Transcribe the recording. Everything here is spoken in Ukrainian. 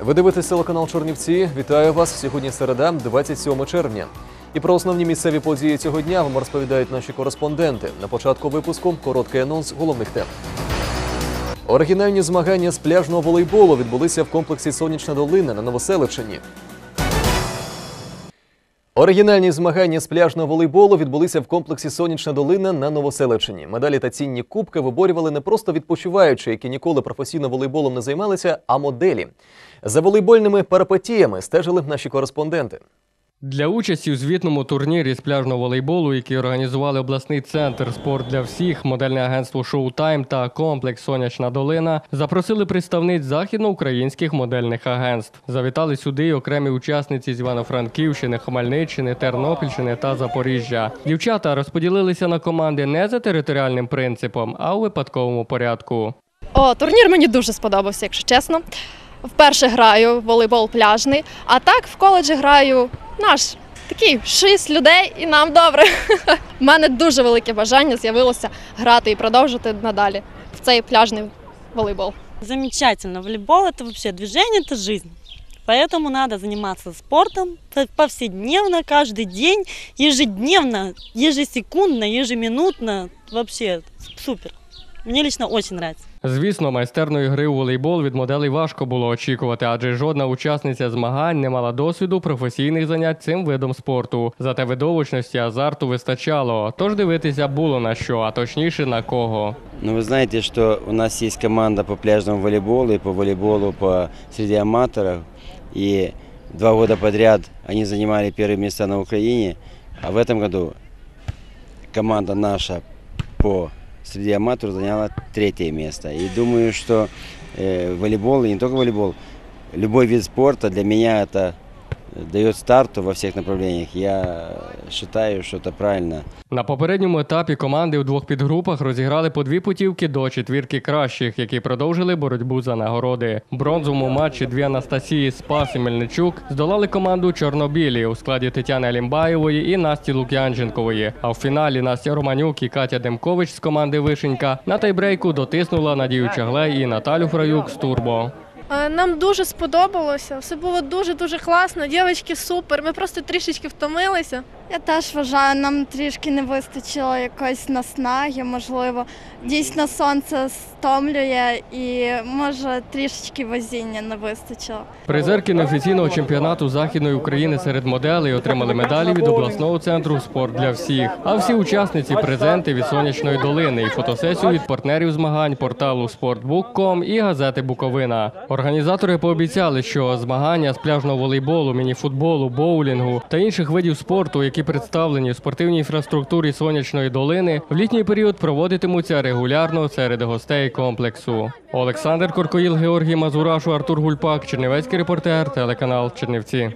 Ви дивитесь телеканал Чорнівці. Вітаю вас. Сьогодні середа, 27 червня. І про основні місцеві події цього дня вам розповідають наші кореспонденти. На початку випуску короткий анонс головних тем. Оригінальні змагання з пляжного волейболу відбулися в комплексі Сонячна долина на Новоселичині. Оригінальні змагання з пляжного волейболу відбулися в комплексі Сонячна долина на Новоселичині. Медалі та цінні кубки виборювали не просто відпочиваючі, які ніколи професійно волейболом не займалися, а моделі. За волейбольними перипетіями стежили наші кореспонденти. Для участі у звітному турнірі з пляжного волейболу, який організували обласний центр спорт для всіх, модельне агентство Шоутайм та комплекс Сонячна долина, запросили представниць західноукраїнських модельних агентств. Завітали сюди й окремі учасниці з Івано-Франківщини, Хмельниччини, Тернопільщини та Запоріжжя. Дівчата розподілилися на команди не за територіальним принципом, а у випадковому порядку. О, турнір мені дуже сподобався, якщо чесно. Вперше граю волейбол пляжний, а так в коледжі граю наш. Такий шість людей і нам добре. У мене дуже велике бажання з'явилося грати і продовжити надалі в цей пляжний волейбол. Замечательно. Волейбол это вообще движение, это жизнь. Поэтому надо заниматься спортом повседневно, каждый день, ежедневно, ежесекундно, ежеминутно. Вообще супер. Мне лично очень нравится. Звісно, майстерної гри у волейбол від моделей важко було очікувати, адже жодна учасниця змагань не мала досвіду професійних занять цим видом спорту. Зате видовищності азарту вистачало. Тож дивитися було на що, а точніше на кого. Ну, вы знаете, что у нас есть команда по пляжному волейболу и по волейболу по среди аматоров. И два года подряд они занимали первые места на Украине. А в этом году команда наша по среди аматоров заняла третье место. И думаю, что э, волейбол, и не только волейбол, любой вид спорта для меня это дает старту во всех направлениях. Я считаю, что это правильно. На попередньому етапі команди у двох підгрупах розіграли по дві путівки до четвірки кращих, які продовжили боротьбу за нагороди. Бронзовому матчі дві Анастасії Спас і Мельничук здолали команду Чорнобілі у складі Тетяни Алімбаєвої і Насті Лук'янченкової. А в фіналі Настя Романюк і Катя Демкович з команди Вишенька на тайбрейку дотиснула Надію Чаглей і Наталю Фраюк з Турбо. Е, Нам дуже сподобалося. Все було дуже дуже класно. Дівчатки супер. Ми просто трішечки втомилися. Я теж вважаю, нам трішки не вистачило якоїсь наснаги, можливо. Дійсно, сонце стомлює і може трішечки везіння не вистачило. Призерки неофіційного чемпіонату Західної України серед моделей отримали медалі від обласного центру Спорт для всіх. А всі учасниці презенти від сонячної долини і фотосесію від партнерів змагань порталу Sportbook.com і газети Буковина. Організатори пообіцяли, що змагання з пляжного волейболу, мініфутболу, боулінгу та інших видів спорту, які представлені в спортивній інфраструктурі сонячної долини, в літній період проводитимуться регулярно серед гостей комплексу. Олександр Коркоїл, Георгій Мазурашу, Артур Гульпак, Чернівецький репортер, телеканал Чернівці.